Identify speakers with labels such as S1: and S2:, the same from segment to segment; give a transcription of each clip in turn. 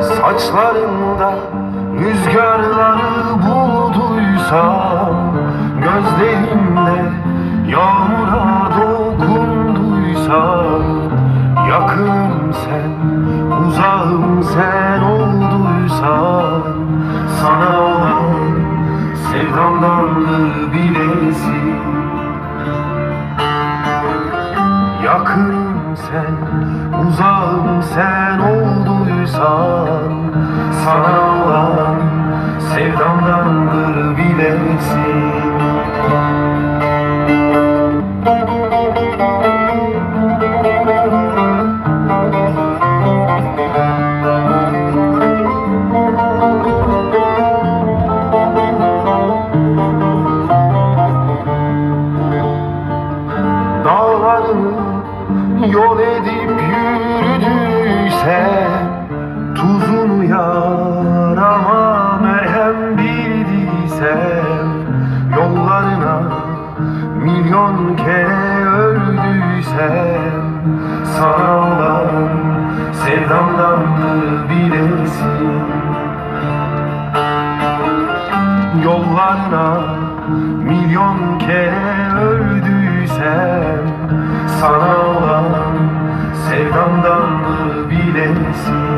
S1: Saçlarında rüzgarları bulduysam sevdamdandır bilesin Yakınım sen, uzağım sen olduysan Sana olan sevdamdandır bilesin yol edip yürüdüyse Tuzunu yarama merhem bildiysem Yollarına milyon kere öldüysem Sana olan sevdamdandır bilesin? Yollarına milyon kere öldüysem Sana olan sevdamdandır bilesin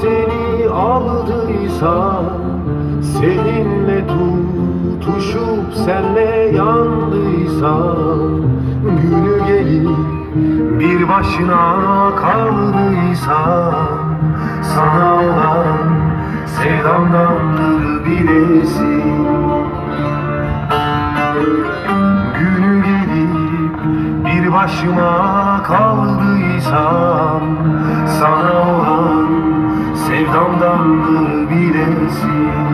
S1: seni aldıysa Seninle tutuşup senle yandıysa Günü gelip bir başına kaldıysa Sana olan sevdamdandır bilesin. Günü gelip bir başıma kaldıysam Sana olan sevdamdandır bilesin